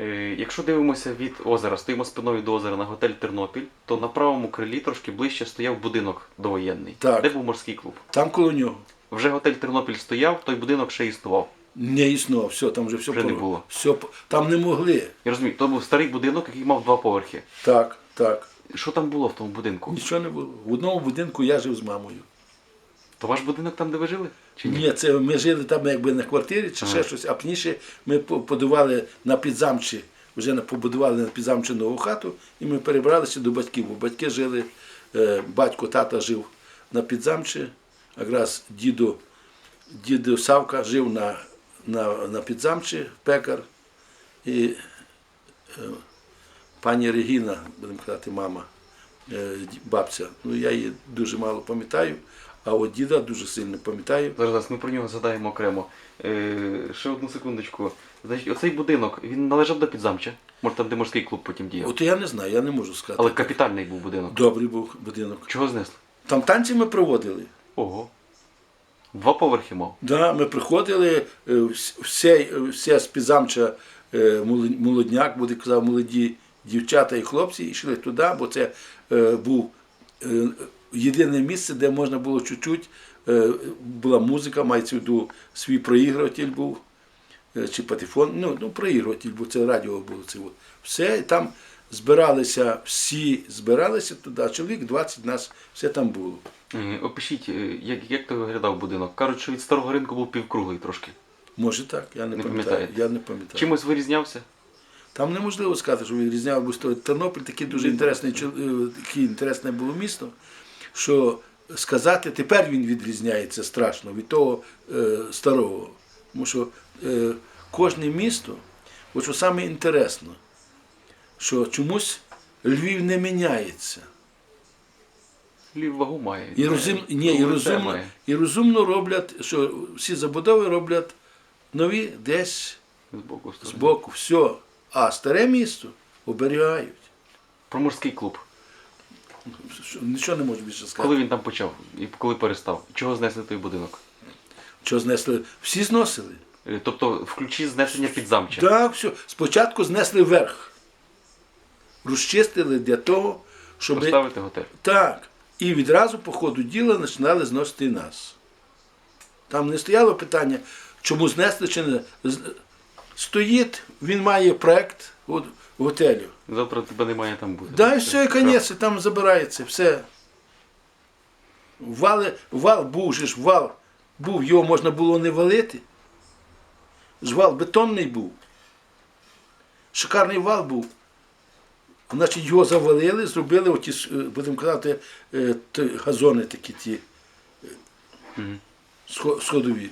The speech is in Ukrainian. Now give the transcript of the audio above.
Е, Якщо дивимося від озера, стоїмо спиною до озера на готель Тернопіль, то на правому крилі трошки ближче стояв будинок довоєнний. Так. Де був морський клуб? Там коло нього. Вже готель Тернопіль стояв, той будинок ще існував. Не існував, все, там вже все Вже не було. Все, там не могли. Я розумію, то був старий будинок, який мав два поверхи. Так, так. Що там було в тому будинку? Нічого не було. В одному будинку я жив з мамою. То ваш будинок там, де ви жили? Чи ні? Ні, це ми жили там якби на квартирі чи ще щось, а пізніше ми по- подавали на підзамчі, вже на- побудували на підзамчі нову хату, і ми перебралися до батьків. Бо батьки жили, е, батько, тата жив на підзамчі, якраз діду, діду Савка жив на, на, на підзамчі, пекар, і е, пані Регіна, будемо казати, мама, е, ді- бабця. Ну, я її дуже мало пам'ятаю, а от діда дуже сильно пам'ятаю. Зараз, ми про нього згадаємо окремо. Е, ще одну секундочку. Значить, оцей будинок він належав до підзамча. Може там, де морський клуб потім діяв. От я не знаю, я не можу сказати. Але капітальний був будинок. Добрий був будинок. Чого знесли? Там танці ми проводили. Ого. Два поверхи мав. Да, ми приходили, е, все, все з-під е, молодняк, буде казав, молоді дівчата і хлопці, йшли туди, бо це е, був єдине місце, де можна було чуть-чуть, е, була музика, мається в виду свій проігруватель був, е, чи патефон, ну, ну проігруватель, бо це радіо було. Це от. Все, і там збиралися, всі збиралися туди, чоловік 20 нас, все там було. Опишіть, е, як, як то виглядав будинок. Кажуть, що від старого ринку був півкруглий трошки. Може так, я не, Не пам'ятаю. Я не пам'ятаю. Чимось вирізнявся? Там неможливо сказати, що відрізняв, бо Тернопіль таке дуже інтересне, таке інтересне було місто, що сказати, тепер він відрізняється страшно від того е, старого. Тому що е, кожне місто, от що саме інтересно, що чомусь Львів не міняється. Лів вагу має. І, розум, ні, і, розумно, і розумно роблять, що всі забудови роблять нові десь З боку з боку, все. А старе місто оберігають. Про морський клуб. Що- Нічого не можу більше сказати. Коли він там почав і коли перестав? Чого знесли той будинок? Що знесли? Всі зносили. Е, Тобто в ключі знесення підзамча. Так, все. Спочатку знесли вверх. Розчистили для того, щоб. Поставити готель. Так. І відразу по ходу діла починали зносити і нас. Там не стояло питання, чому знесли чи не. З- Стоїть, він має проект от, готелю. Завтра тебе немає там бути. Да, і все, і конець, і там забирається, все. Вали, вал був же ж вал. Був, його можна було не валити. Ж вал бетонний був. Шикарний вал був. Значить, його завалили, зробили оті, е, будемо казати, е, газони такі ті е, сходові.